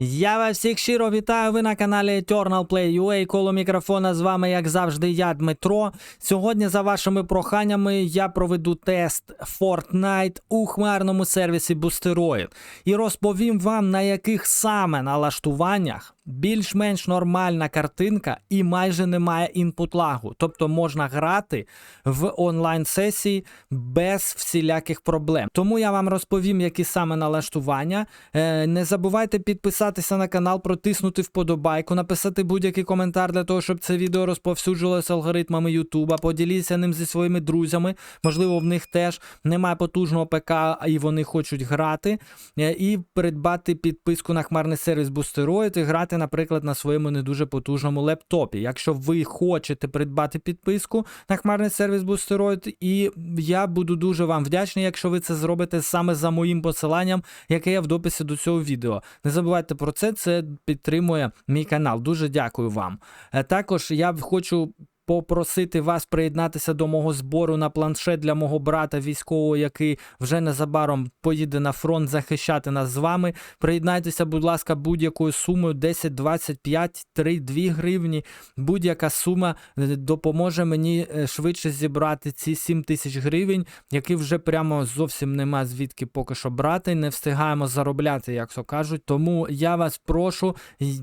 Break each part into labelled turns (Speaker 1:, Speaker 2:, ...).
Speaker 1: Я вас всіх щиро вітаю. Ви на каналі Eternal Play UA. Коло мікрофона з вами, як завжди, я Дмитро. Сьогодні, за вашими проханнями, я проведу тест Fortnite у хмарному сервісі Boosteroid і розповім вам, на яких саме налаштуваннях більш-менш нормальна картинка і майже немає інпут лагу. Тобто можна грати в онлайн сесії без всіляких проблем. Тому я вам розповім, які саме налаштування. Е, не забувайте підписатися на канал, протиснути вподобайку, написати будь-який коментар для того, щоб це відео розповсюджувалося алгоритмами Ютуба. Поділіться ним зі своїми друзями. Можливо, в них теж немає потужного ПК, і вони хочуть грати. Е, І придбати підписку на хмарний сервіс Boosteroid і грати, наприклад, на своєму не дуже потужному лептопі. Якщо ви хочете придбати підписку на хмарний сервіс Boosteroid, і я буду дуже вам вдячний, якщо ви це зробите саме за моїм посиланням, яке є в дописі до цього відео. Не забувайте про це, це підтримує мій канал. Дуже дякую вам. Е, Також я хочу. Попросити вас приєднатися до мого збору на планшет для мого брата військового, який вже незабаром поїде на фронт захищати нас з вами. Приєднайтеся, будь ласка, будь-якою сумою 10, 25, 3, 2 гривні. Будь-яка сума е, допоможе мені е, швидше зібрати ці 7 тисяч гривень, які вже прямо зовсім нема звідки поки що брати. Не встигаємо заробляти, як то кажуть. Тому я вас прошу,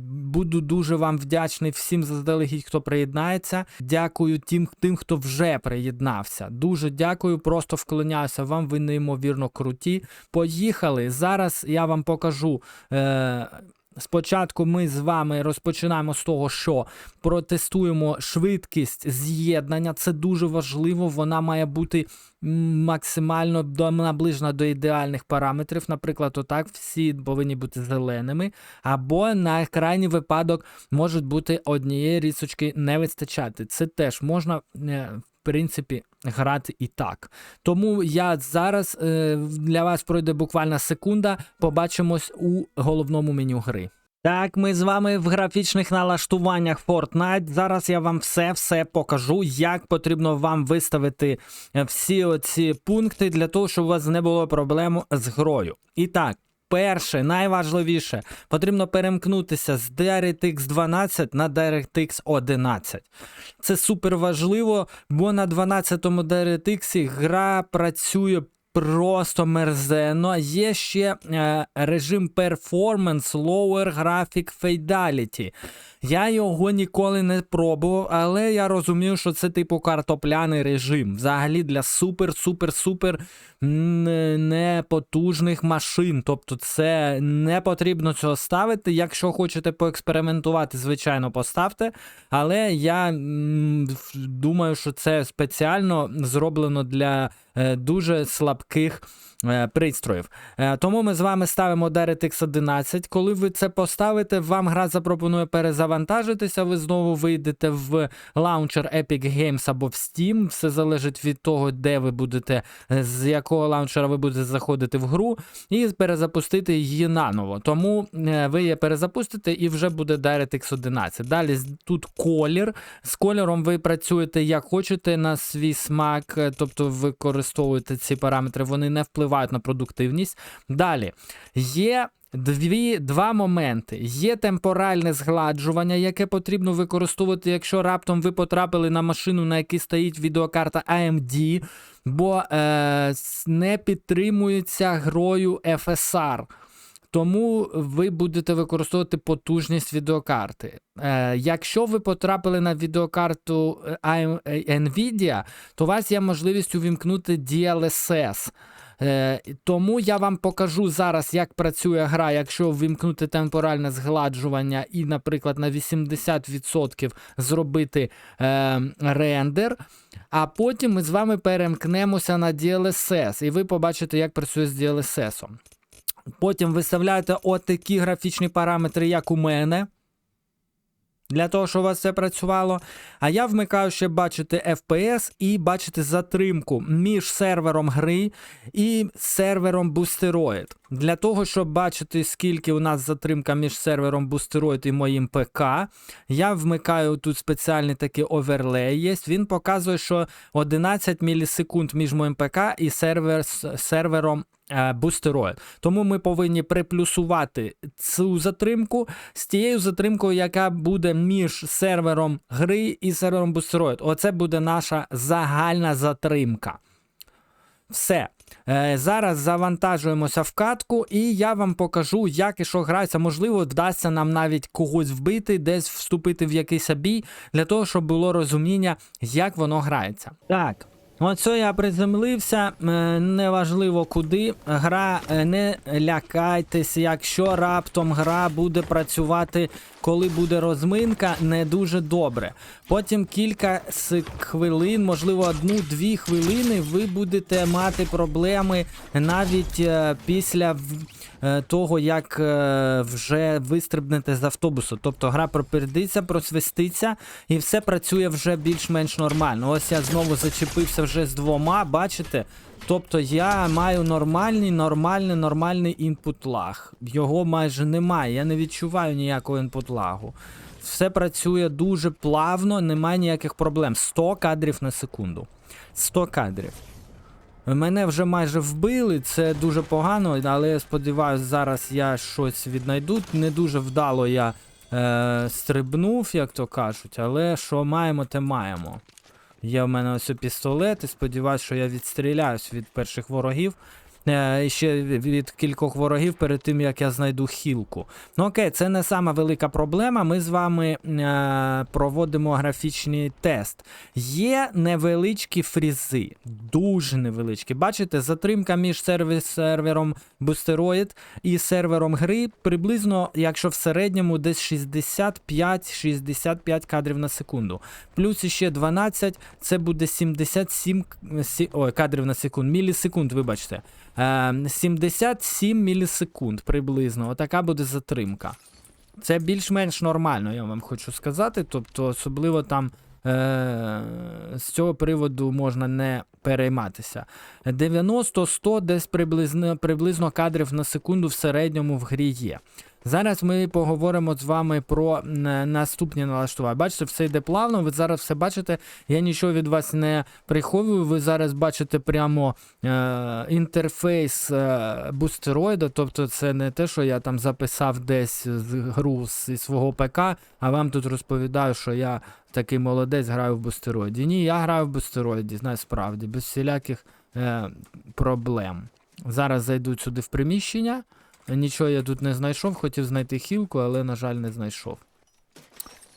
Speaker 1: буду дуже вам вдячний всім заздалегідь, хто приєднається. Дякую тим, тим, хто вже приєднався. Дуже дякую, просто вклоняюся вам. Ви неймовірно круті. Поїхали. Зараз я вам покажу. Е- Спочатку ми з вами розпочинаємо з того, що протестуємо швидкість з'єднання. Це дуже важливо. Вона має бути максимально до, наближена до ідеальних параметрів. Наприклад, отак всі повинні бути зеленими. Або на крайній випадок можуть бути однієї рісочки не вистачати. Це теж можна. Принципі, грати і так. Тому я зараз е, для вас пройде буквально секунда. Побачимось у головному меню гри. Так, ми з вами в графічних налаштуваннях Fortnite. Зараз я вам все-все покажу, як потрібно вам виставити е, всі оці пункти для того, щоб у вас не було проблем з грою. І так. Перше, найважливіше, потрібно перемкнутися з DirectX 12 на DirectX 11. Це супер важливо, бо на 12-му DirectX гра працює просто мерзенно. Є ще е, режим Performance Lower Graphic Fidelity. Я його ніколи не пробував, але я розумію, що це типу картопляний режим. Взагалі для супер-супер-супер непотужних машин. Тобто, це не потрібно цього ставити. Якщо хочете поекспериментувати, звичайно, поставте. Але я думаю, що це спеціально зроблено для е, дуже слабких. е, Пристроїв. Е, Тому ми з вами ставимо DirectX 11. Коли ви це поставите, вам гра запропонує перезавантажитися. Ви знову вийдете в лаунчер Epic Games або в Steam. Все залежить від того, де ви будете, е, з якого лаунчера ви будете заходити в гру, і перезапустити її наново. Тому е, ви її перезапустите і вже буде DirectX 11. Далі тут колір. З кольором ви працюєте як хочете на свій смак, е, тобто використовуєте ці параметри, вони не впливають на продуктивність. Далі є. Дві, два моменти. Є темпоральне згладжування, яке потрібно використовувати, якщо раптом ви потрапили на машину, на якій стоїть відеокарта AMD, бо е, не підтримується грою FSR. Тому ви будете використовувати потужність відеокарти. Е, якщо ви потрапили на відеокарту е, Nvidia, то у вас є можливість увімкнути DLSS. Е, тому я вам покажу зараз, як працює гра, якщо ввімкнути темпоральне згладжування і, наприклад, на 80% зробити е, рендер. А потім ми з вами перемкнемося на DLSS, і ви побачите, як працює з DLSS. Потім виставляєте отакі графічні параметри, як у мене. Для того, щоб у вас все працювало. А я вмикаю ще бачити FPS і бачити затримку між сервером гри і сервером Boosteroid. Для того, щоб бачити, скільки у нас затримка між сервером Boosteroid і моїм ПК, я вмикаю тут спеціальний такий оверлей. Є. Він показує, що 11 мілісекунд між моїм ПК і сервер, сервером бустероїд. Тому ми повинні приплюсувати цю затримку з тією затримкою, яка буде між сервером гри і сервером бустероїд. Оце буде наша загальна затримка. Все. Е, зараз завантажуємося в катку, і я вам покажу, як і що грається. Можливо, вдасться нам навіть когось вбити, десь вступити в якийсь бій, для того, щоб було розуміння, як воно грається. Так. Оце я приземлився, е, неважливо куди. Гра, е, не лякайтесь, якщо раптом гра буде працювати, коли буде розминка, не дуже добре. Потім кілька хвилин, можливо, одну-дві хвилини, ви будете мати проблеми навіть е, після того, як е, вже вистрибнете з автобусу. Тобто гра пропердиться, просвиститься, і все працює вже більш-менш нормально. Ось я знову зачепився вже з двома, бачите? Тобто я маю нормальний, нормальний, нормальний інпут лаг. Його майже немає. Я не відчуваю ніякого інпут лагу. Все працює дуже плавно, немає ніяких проблем. 100 кадрів на секунду. 100 кадрів. Мене вже майже вбили, це дуже погано, але я сподіваюся, зараз я щось віднайду. Не дуже вдало я е, стрибнув, як то кажуть, але що маємо, те маємо. Є в мене ось пістолет, і сподіваюся, що я відстріляюсь від перших ворогів. Е, ще від кількох ворогів перед тим, як я знайду хілку. Ну окей, це не сама велика проблема. Ми з вами е, проводимо графічний тест. Є невеличкі фрізи, дуже невеличкі. Бачите, затримка між сервером Boosteroid і сервером гри приблизно, якщо в середньому, десь 65-65 кадрів на секунду. Плюс іще 12, це буде 77 к- ой, кадрів на секунду, мілісекунд, вибачте. Е, 77 мілісекунд приблизно. Отака буде затримка. Це більш-менш нормально, я вам хочу сказати. Тобто, особливо там е- з цього приводу можна не перейматися. 90-100 десь приблизно, приблизно кадрів на секунду в середньому в грі є. Зараз ми поговоримо з вами про наступні налаштування. Бачите, все йде плавно. Ви зараз все бачите. Я нічого від вас не приховую. Ви зараз бачите прямо е, інтерфейс е, бустероїда. Тобто, це не те, що я там записав десь з гру зі свого ПК, а вам тут розповідаю, що я такий молодець граю в бустероїді. Ні, я граю в бустероїді, насправді, без всіляких е, проблем. Зараз зайду сюди в приміщення. Нічого я тут не знайшов, хотів знайти хілку, але, на жаль, не знайшов.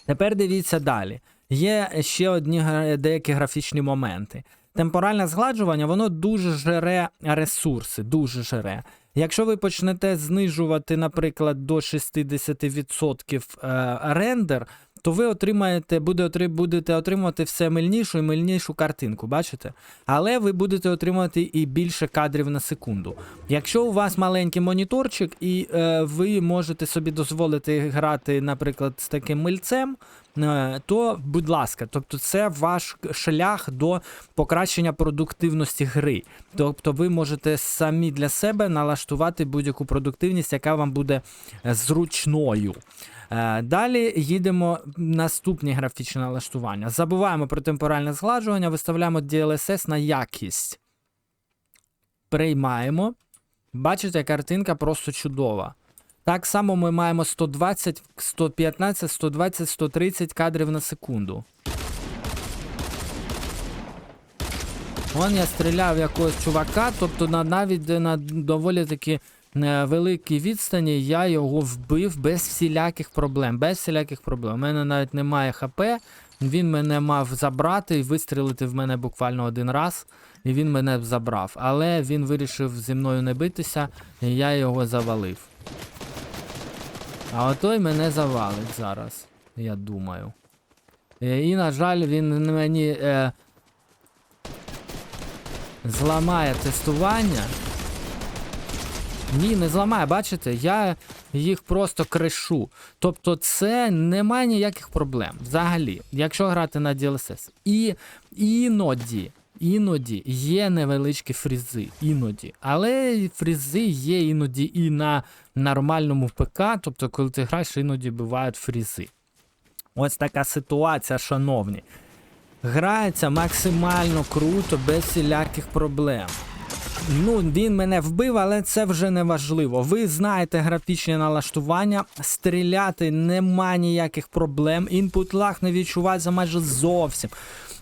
Speaker 1: Тепер дивіться далі. Є ще одні деякі графічні моменти. Темпоральне згладжування, воно дуже жере ресурси, дуже жере. Якщо ви почнете знижувати, наприклад, до 60% е, рендер, то ви отримаєте, буде, будете отримувати все мильнішу і мильнішу картинку, бачите? Але ви будете отримувати і більше кадрів на секунду. Якщо у вас маленький моніторчик, і е, ви можете собі дозволити грати, наприклад, з таким мильцем, то будь ласка, тобто це ваш шлях до покращення продуктивності гри. Тобто ви можете самі для себе налаштувати будь-яку продуктивність, яка вам буде е, зручною. Е, Далі їдемо наступні графічні налаштування. Забуваємо про темпоральне згладжування, виставляємо DLSS на якість. Приймаємо. Бачите, картинка просто чудова. Так само ми маємо 120, 115, 120, 130 кадрів на секунду. Вон я стріляв якогось чувака, тобто на, навіть на доволі таки е, великій відстані я його вбив без всіляких проблем. Без всіляких проблем. У мене навіть немає ХП. Він мене мав забрати і вистрілити в мене буквально один раз, і він мене забрав. Але він вирішив зі мною не битися, і я його завалив. А отой мене завалить зараз, я думаю. Е, І, на жаль, він мені е, зламає тестування. Ні, не зламає, бачите, я їх просто кришу. Тобто це немає ніяких проблем взагалі, якщо грати на DLSS. І іноді, іноді є невеличкі фрізи, іноді. Але фрізи є іноді і на нормальному ПК, тобто, коли ти граєш, іноді бувають фрізи. Ось така ситуація, шановні. Грається максимально круто, без всіляких проблем. Ну, він мене вбив, але це вже не важливо. Ви знаєте графічні налаштування, стріляти нема ніяких проблем. Інпут лаг не відчувається майже зовсім.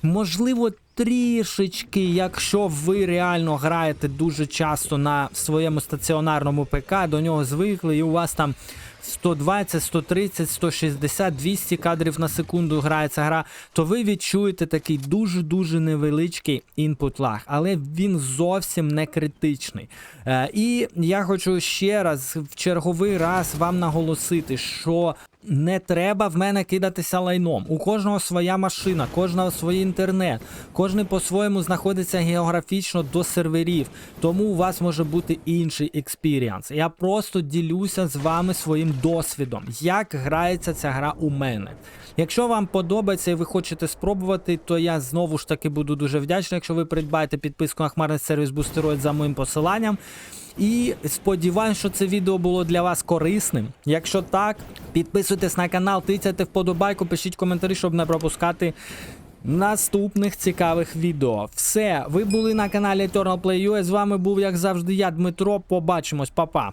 Speaker 1: Можливо, трішечки, якщо ви реально граєте дуже часто на своєму стаціонарному ПК, до нього звикли, і у вас там 120, 130, 160, 200 кадрів на секунду грається гра, то ви відчуєте такий дуже-дуже невеличкий інпут лаг, але він зовсім не критичний. Е, і я хочу ще раз в черговий раз вам наголосити, що не треба в мене кидатися лайном. У кожного своя машина, кожного свій інтернет, кожен по-своєму знаходиться географічно до серверів, тому у вас може бути інший експіріанс. Я просто ділюся з вами своїм досвідом, як грається ця гра у мене. Якщо вам подобається і ви хочете спробувати, то я знову ж таки буду дуже вдячний, якщо ви придбаєте підписку на хмарний сервіс Boosteroid за моїм посиланням. І сподіваюся, що це відео було для вас корисним. Якщо так, підписуйтесь на канал, тицяйте вподобайку, пишіть коментарі, щоб не пропускати наступних цікавих відео. Все, ви були на каналі Eternal Play.ua, З вами був, як завжди, я, Дмитро. Побачимось, па-па.